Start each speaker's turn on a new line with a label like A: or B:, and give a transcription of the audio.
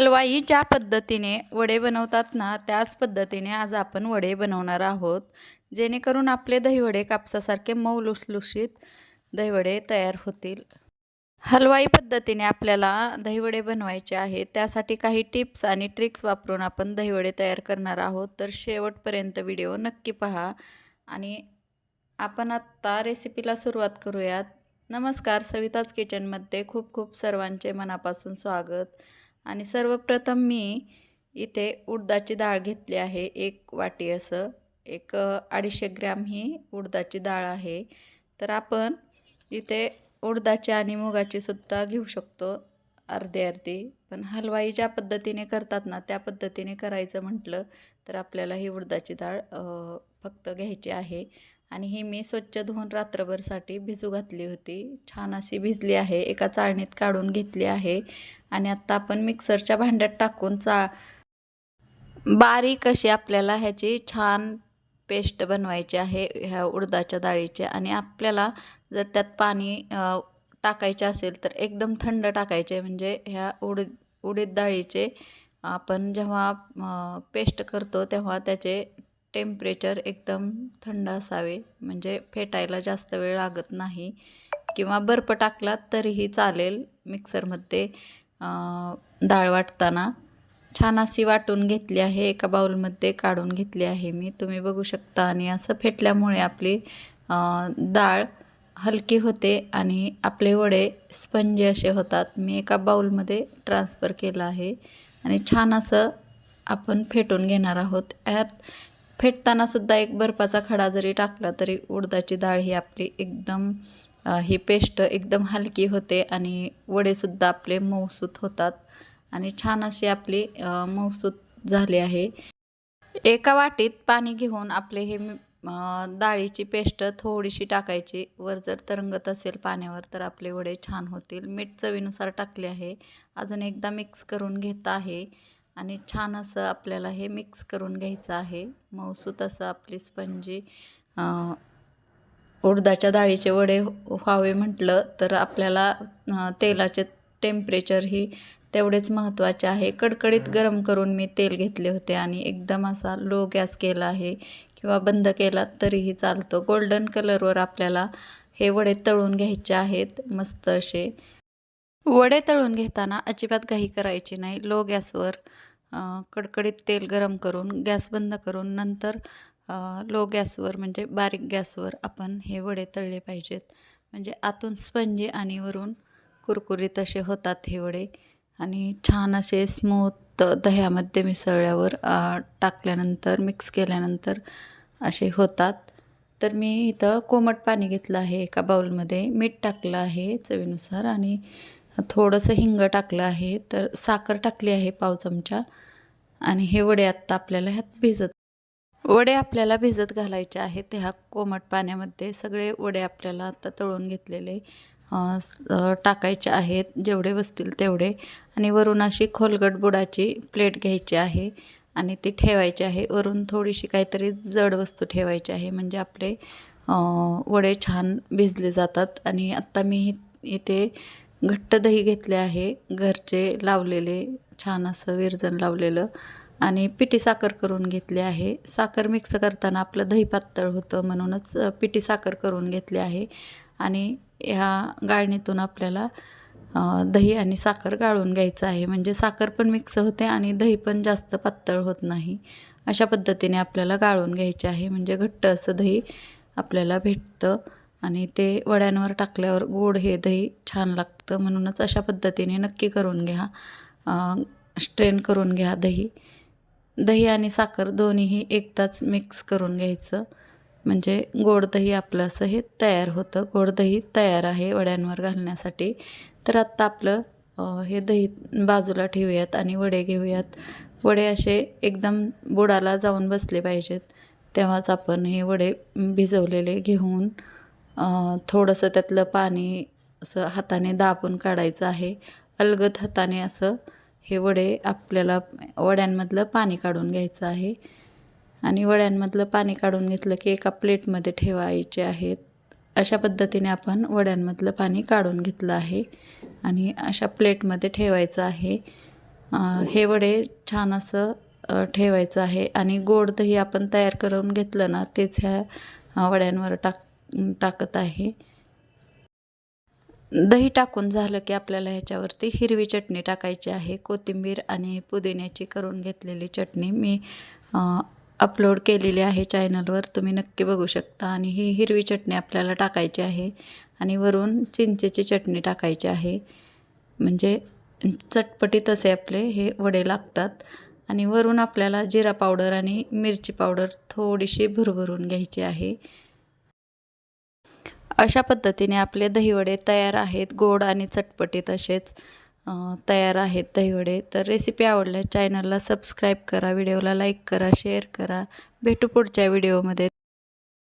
A: हलवाई ज्या पद्धतीने वडे बनवतात ना त्याच पद्धतीने आज आपण वडे बनवणार आहोत. जेणेकरून आपले दहीवडे कापसासारखे मऊ लुसलुशीत दहीवडे तयार होतील. हलवाई पद्धतीने आपल्याला दहीवडे बनवायचे आहेत. त्यासाठी काही टिप्स आणि ट्रिक्स वापरून आपण दहीवडे तयार करणार आहोत. तर शेवटपर्यंत व्हिडिओ नक्की पहा. आणि आपण आत्ता रेसिपीला सुरुवात करूयात. नमस्कार सविताच किचनमध्ये खूप खूप सर्वांचे मनापासून स्वागत. आणि सर्वप्रथम मी इथे उडदाची डाळ घेतली आहे एक वाटी असं. एक अडीचशे ग्रॅम ही उडदाची डाळ आहे. तर आपण इथे उडदाची आणि मुगाची सुद्धा घेऊ शकतो अर्धे अर्धी. पण हलवाई ज्या पद्धतीने करतात ना त्या पद्धतीने करायचं म्हटलं तर आपल्याला ही उडदाची डाळ फक्त घ्यायची आहे. आणि ही मी स्वच्छ धुवून रात्रभरसाठी भिजू घातली होती. छान अशी भिजली आहे. एका चाळणीत काढून घेतली आहे. आणि आत्ता आपण मिक्सरच्या भांड्यात टाकून चा बारीक अशी आपल्याला ह्याची छान पेस्ट बनवायची आहे ह्या उडदाच्या डाळीचे. आणि आपल्याला जर त्यात पाणी टाकायचे असेल तर एकदम थंड टाकायचे. म्हणजे ह्या उड उडीद डाळीचे आपण जेव्हा पेस्ट करतो तेव्हा त्याचे टेम्परेचर एकदम थंड असावे म्हणजे फेटायला जास्त वेळ लागत नाही. किंवा बर्फ टाकला तरीही चालेल मिक्सरमध्ये डाळ वाटताना. छान अशी वाटून घेतली आहे एका बाऊलमध्ये काढून घेतली आहे मी. तुम्ही बघू शकता आणि असं फेटल्यामुळे आपली डाळ हलकी होते आणि आपले वडे स्पंजी असे होतात. मी एका बाऊलमध्ये ट्रान्सफर केलं आहे आणि छान असं आपण फेटून घेणार आहोत. यात फेटतानासुद्धा एक बर्फाचा खडा जरी टाकला तरी उडदाची डाळ ही आपली एकदम ही पेस्ट एकदम हलकी होते आणि वडेसुद्धा आपले मऊसूत होतात. आणि छान अशी आपली मऊसूत झाली आहे. एका वाटीत पाणी घेऊन आपले हे डाळीची पेस्ट थोडीशी टाकायची. वर जर तरंगत असेल पाण्यावर तर आपले वडे छान होतील. मीठ चवीनुसार टाकले आहे. अजून एकदा मिक्स करून घेत आहे. आणि छान असं आपल्याला हे मिक्स करून घ्यायचं आहे. मऊसूत असं आपली स्पंजी उडदाच्या डाळीचे वडे व्हावे म्हटलं तर आपल्याला तेलाचे टेम्परेचर ही तेवढेच महत्त्वाचे आहे. कडकडीत गरम करून मी तेल घेतले होते आणि एकदम असा लो गॅस केला आहे किंवा बंद केला तरीही चालतो. गोल्डन कलरवर आपल्याला हे वडे तळून घ्यायचे आहेत मस्त असे. वडे तळून घेताना अजिबात घाई करायची नाही. लो गॅसवर कडकडीत तेल गरम करून गॅस बंद करून नंतर लो गॅसवर म्हणजे बारीक गॅसवर आपण हे वडे तळले पाहिजेत. म्हणजे आतून स्पंजी आणि वरून कुरकुरीत असे होतात हे वडे. आणि छान असे स्मूथ दह्यामध्ये मिसळल्यावर टाकल्यानंतर मिक्स केल्यानंतर असे होतात. तर मी इथं कोमट पाणी घेतलं आहे एका बाउलमध्ये. मीठ टाकलं आहे चवीनुसार आणि थोडंसं हिंग टाकलं आहे तर साखर टाकली आहे पाव चमचा. आणि हे वडे आत्ता आपल्याला ह्यात भिजत वडे आपल्याला भिजत घालायचे आहेत ह्या कोमट पाण्यामध्ये. सगळे वडे आपल्याला आत्ता तळून घेतलेले टाकायचे आहेत जेवढे बसतील तेवढे. आणि वरून अशी खोलगट बुडाची प्लेट घ्यायची आहे आणि ती ठेवायची आहे. वरून थोडीशी काहीतरी जड वस्तू ठेवायची आहे म्हणजे आपले वडे छान भिजले जातात. आणि आत्ता मी इथे घट्ट दही घेतले आहे. घरचे लावलेले छान असं विरजन लावलेलं. आणि पिठी साखर करून घेतली आहे. साखर मिक्स करताना आपलं दही पातळ होतं म्हणूनच पिठी साखर करून घेतली आहे. आणि ह्या गाळणीतून आपल्याला दही आणि साखर गाळून घ्यायचं आहे. म्हणजे साखर पण मिक्स होते आणि दही पण जास्त पातळ होत नाही. अशा पद्धतीने आपल्याला गाळून घ्यायचे आहे. म्हणजे घट्ट असं दही आपल्याला भेटतं. आणि ते वड्यांवर टाकल्यावर गोड हे दही छान लागतं. म्हणूनच अशा पद्धतीने नक्की करून घ्या. स्ट्रेन करून घ्या दही. दही आणि साखर दोन्हीही एकदाच मिक्स करून घ्यायचं. म्हणजे गोड दही आपलं असं हे तयार होतं. गोड दही तयार आहे वड्यांवर घालण्यासाठी. तर आत्ता आपलं हे दही बाजूला ठेवूयात आणि वडे घेऊयात. वडे असे एकदम बुडाला जाऊन बसले पाहिजेत. तेव्हाच आपण हे वडे भिजवलेले घेऊन थोडंसं त्यातलं पाणी असं हाताने दाबून काढायचं आहे. अलगद हाताने असं हे वडे आपल्याला वड्यांमधलं पाणी काढून घ्यायचं आहे. आणि वड्यांमधलं पाणी काढून घेतलं की एका प्लेटमध्ये ठेवायचे आहेत. अशा पद्धतीने आपण वड्यांमधलं पाणी काढून घेतलं आहे आणि अशा प्लेटमध्ये ठेवायचं आहे. हे वडे छान असं ठेवायचं आहे आणि गोड दही आपण तयार करून घेतलं ना तेच ह्या वड्यांवर टाक टाकत आहे. दही टाकून झालं की आपल्याला ह्याच्यावरती हिरवी चटणी टाकायची आहे. कोथिंबीर आणि पुदिन्याची करून घेतलेली चटणी मी अपलोड केलेली आहे चॅनलवर तुम्ही नक्की बघू शकता. आणि ही हिरवी चटणी आपल्याला टाकायची आहे. आणि वरून चिंचेची चटणी टाकायची आहे. म्हणजे चटपटीत असे आपले हे वडे लागतात. आणि वरून आपल्याला जिरा पावडर आणि मिरची पावडर थोडीशी भुरभरून घ्यायची आहे. अशा पद्धतीने आपले दहीवडे तयार आहेत गोड आणि चटपटीत असेच तयार आहेत दहीवडे. तर रेसिपी आवडल्या चॅनलला सबस्क्राईब करा व्हिडिओला लाईक करा शेअर करा. भेटू पुढच्या व्हिडिओमध्ये